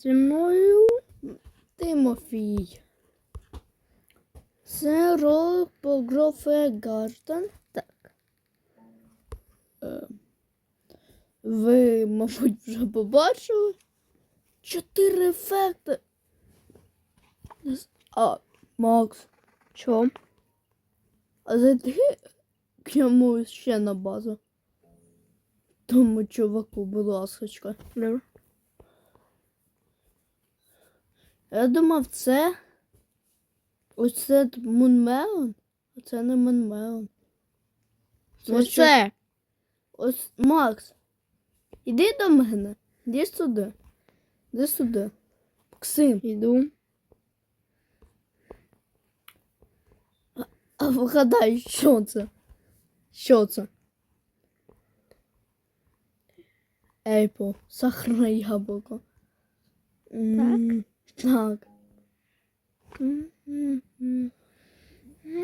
Зі мною Тимофій. Це ролик по Грофе Гартен. Так. Е, Ви, мабуть, вже побачили. Чотири ефекти. А, Макс. Чо? А зайди к ньому ще на базу. Тому чуваку, будь ласочка. Добре. Я думав, це. Ось це Мунмеон, а це не Мунмеон. Це Ось щось- Ось Макс. Іди до мене. Іди сюди. Іди сюди. Максим. Іду. А вгадай, що це? Що це? Ейпл. Сахарне яблуко. М, Так.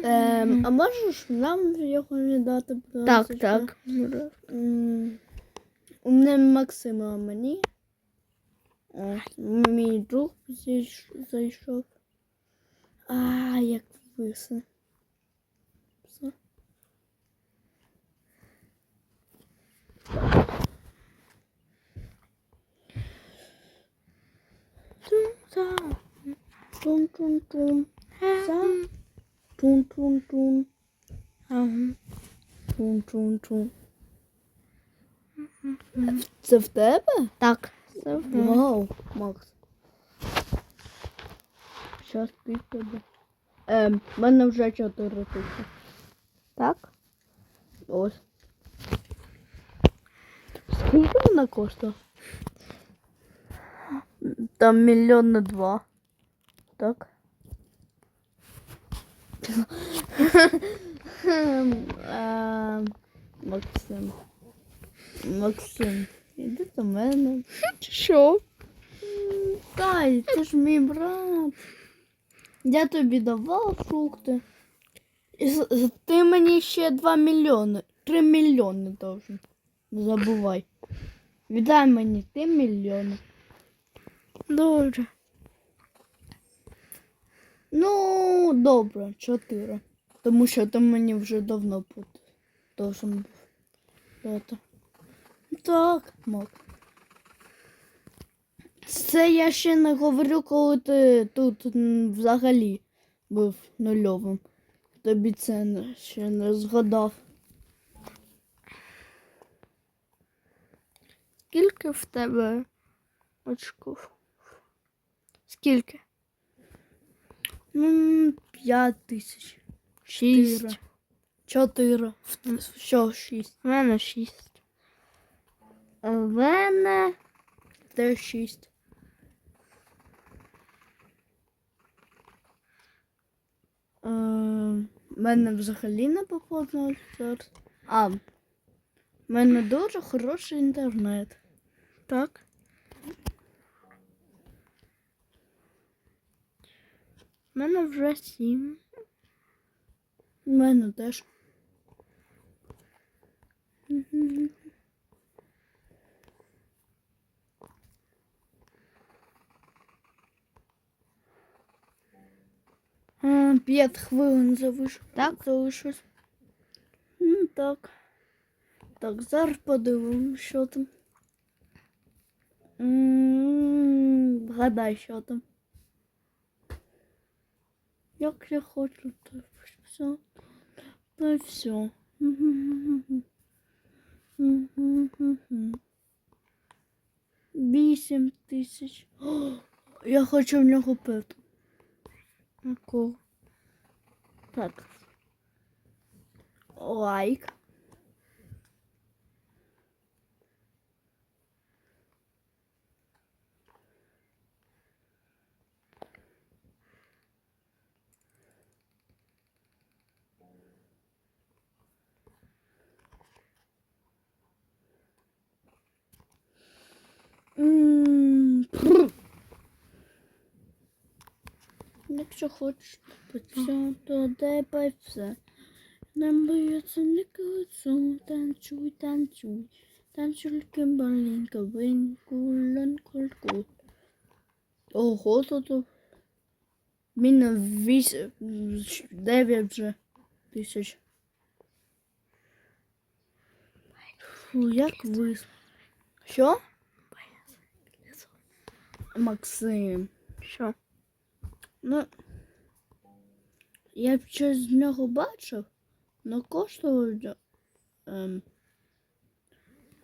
Ем, а можеш нам його віддати, будь Так, так. У Не Максима, а мені. Мій друг зайш- зайшов. А, як висе. Все. Тун-тун-тун. За. Тун-тун-тун. Тун-тун-тун. Це в тебе? Так. Це Вау, Макс. Щас ти тебе. Ем, в мене вже 4 тисячі. Так. Ось. Скільки вона коштує? Там мільйон на два. Так? Максим. Максим, іди до мене. Що? Тай, ти ж мій брат. Я тобі давав фрукти. І ти мені ще 2 мільйони. 3 мільйони должен. Не забувай. Віддай мені 3 мільйони. Добре. Ну, добре, 4. Тому що ти мені вже давно. Должен був. дати. Так, мак. Це я ще не говорю, коли ти тут взагалі був нульовим. Тобі це ще не згадав. Скільки в тебе очків? Скільки? Ну, 5 тисяч. Шість. Чотири. Що, шість? У мене шість. У мене Де шість? Е, в мене взагалі не поповнилось зараз. А, в мене дуже хороший інтернет. так. У мене вже сім. У мене теж. П'ять хвилин залиш... Так? залишилось. Ну так. Так, зараз подивимось, що там. М, Вгадай, що там. Як я хочу, то все. То все. Вісім тисяч. Я хочу в нього. Якого? Так. Лайк. М, пф. Якщо хочеш все, то дай все. Нам бояться не колесо, танцюй, танцюй. Танцюй, кимбалінка, винку, ланкульку. Ого, тут. у Міна 8, 9 вже тисяч. Фу, як ви. Що? Максим. Що? Ну, я б щось з нього бачив, але коштував. Ем.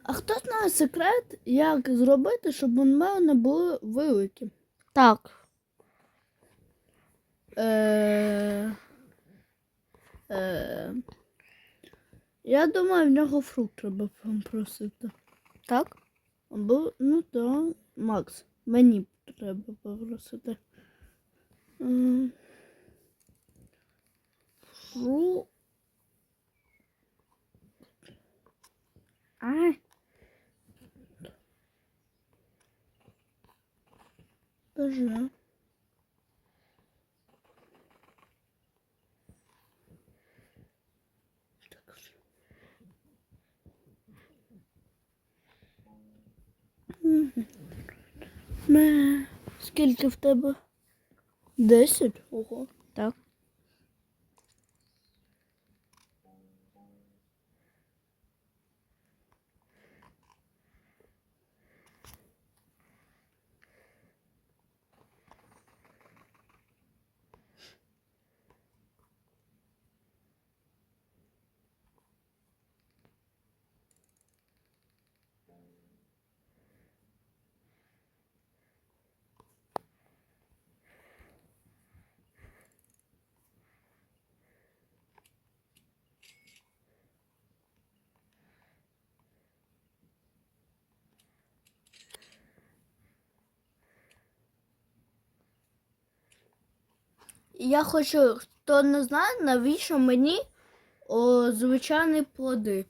А хто знає секрет, як зробити, щоб у мене були великі? Так. Е, е, я думаю, в нього фрукт треба попросити. Так? Або, ну так, Макс, мені треба попросити. М, Фру. Ай. Боже. Так. Мгм. Ме, Скільки в тебе? Десять? Ого. Так. Я хочу, хто не знає, навіщо мені о, звичайні плоди.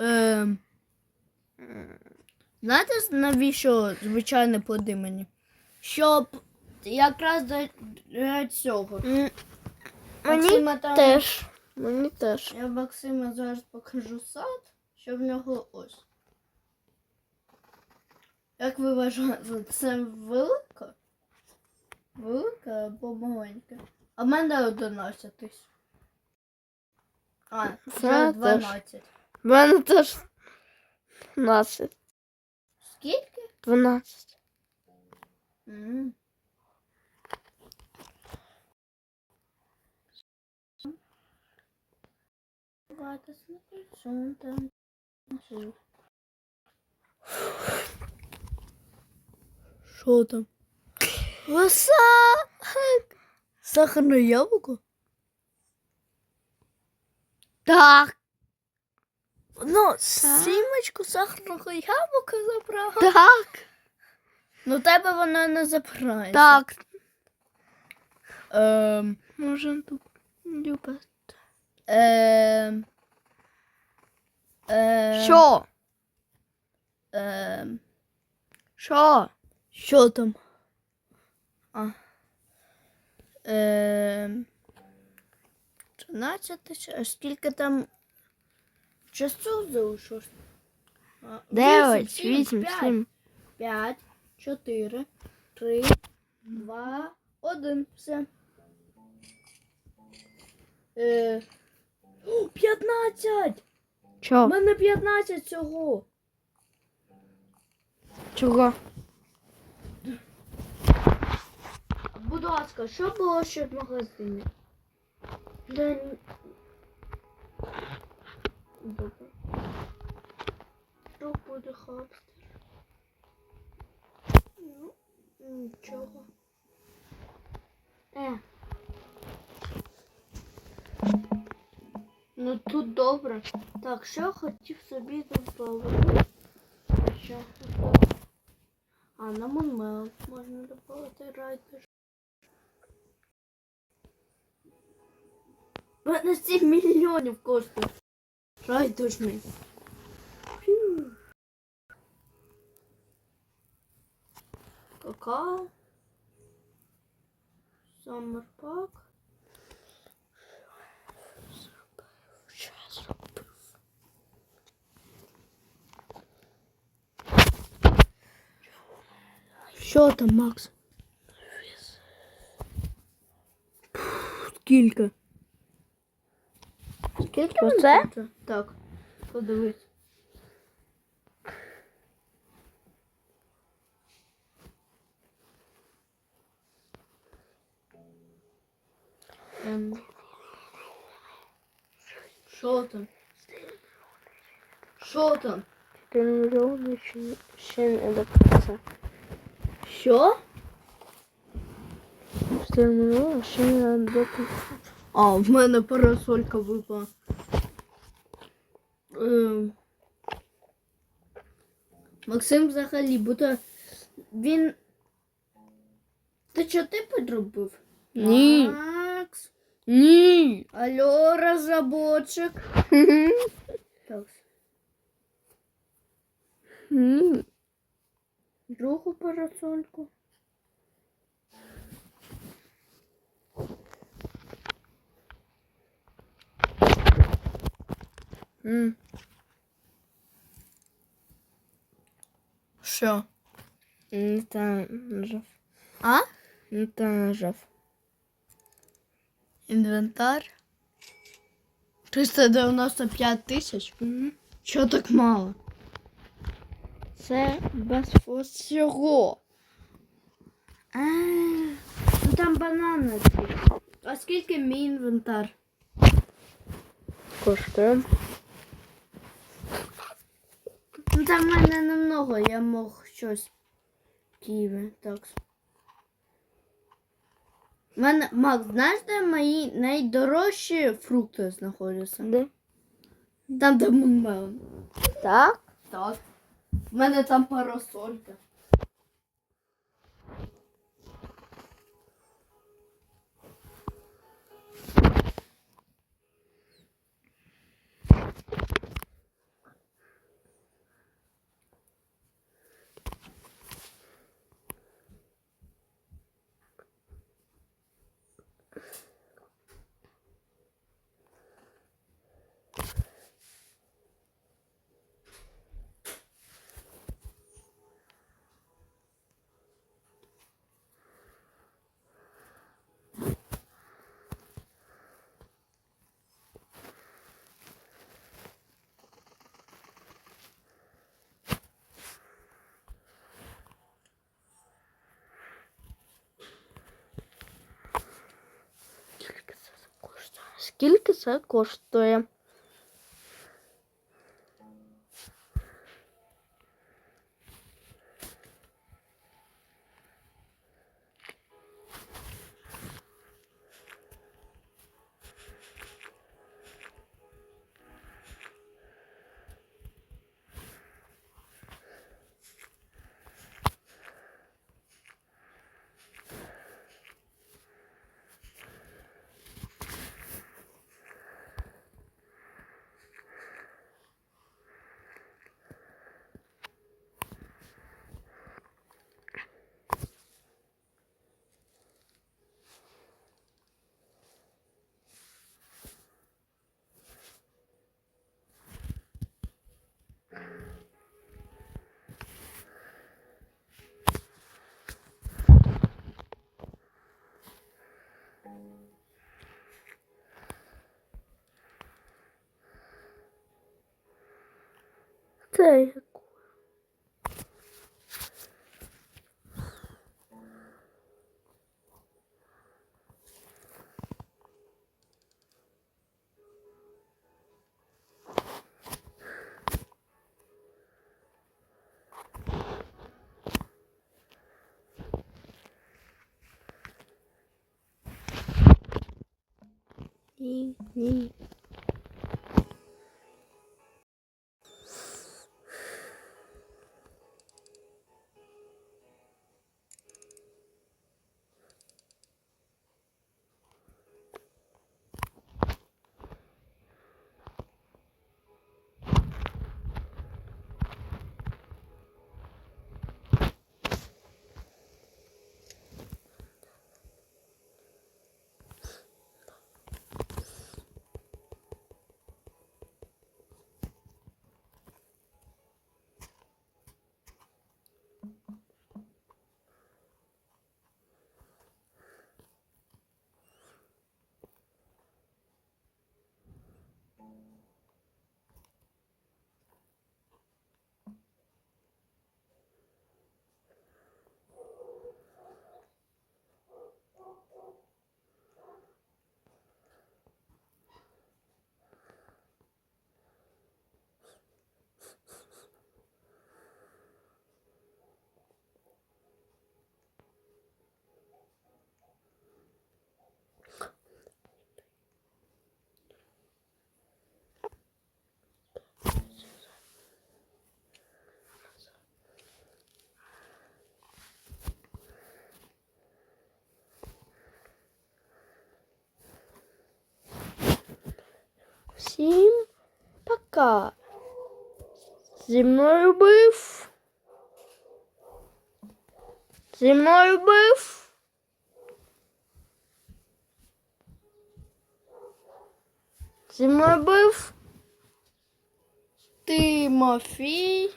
Е, знаєте, навіщо звичайні плоди мені? Щоб якраз до, для цього. Мені там- теж. Мені теж. Я Максима зараз покажу сад, що в нього ось. Як ви вважаєте, це велика? Велика або маленька? А в мене 11 тисяч. А, Це 12. В мене теж 12. Скільки? 12. М. Давайте смотрим, що там. Що там? Оса! Сахарне яблуко? Так. Ну, сімочку сахарного яблука забрав. Так. Ну, тебе воно не забирається. Так. Ем, Можемо тут любити. ем, ем, Що? Ем, Що? що там? А. Ем, 13 тисяч. А скільки там часу залишилось? А, 9, вісім, 8, п'ять. 7. 5, 4, 3, 2, 1. Все. Е, о, 15! У Чо? мене 15 цього. Чого? Будь ласка, що було ще в магазині? Да... Добре. Що буде хапстер? Ну, нічого. Е. Ну тут добре. Так, що хотів собі додати? Що? А, на Монмел можна додати райдер. Вона 7 миллионов коштує. Райдуш ми. Какао. Саммерпак. Что там, Макс? Скільки? Скільки Оце? Так. Подивись. Ем. Що там? Що там? 4 мільйони ще, ще не до кінця. Що? 4 мільйони ще не до кінця. А, в мене парасолька випала. Ем. Максим взагалі, будто він. Ти що ти підробив? Ні. Макс. Ні. Алло, розработчик. Так. Другу парасольку. М. Що? Не та нажав. А? Не та нажав. Інвентар. 395 тисяч? Чого так мало? Це без всього. А, ну там банани. А скільки мій інвентар? Коштує. Ну там в мене немного, я мог щось Києві. Так. В мене, Макс, знаєш, де мої найдорожчі фрукти знаходяться? Де? Там, де мунмелон. Так? Так. В мене там парасолька. Скільки це коштує? Скільки це коштує? Це як? Ні, Всім пока. Зі мною був. Зі мною був. Зі мною був. Тимофій.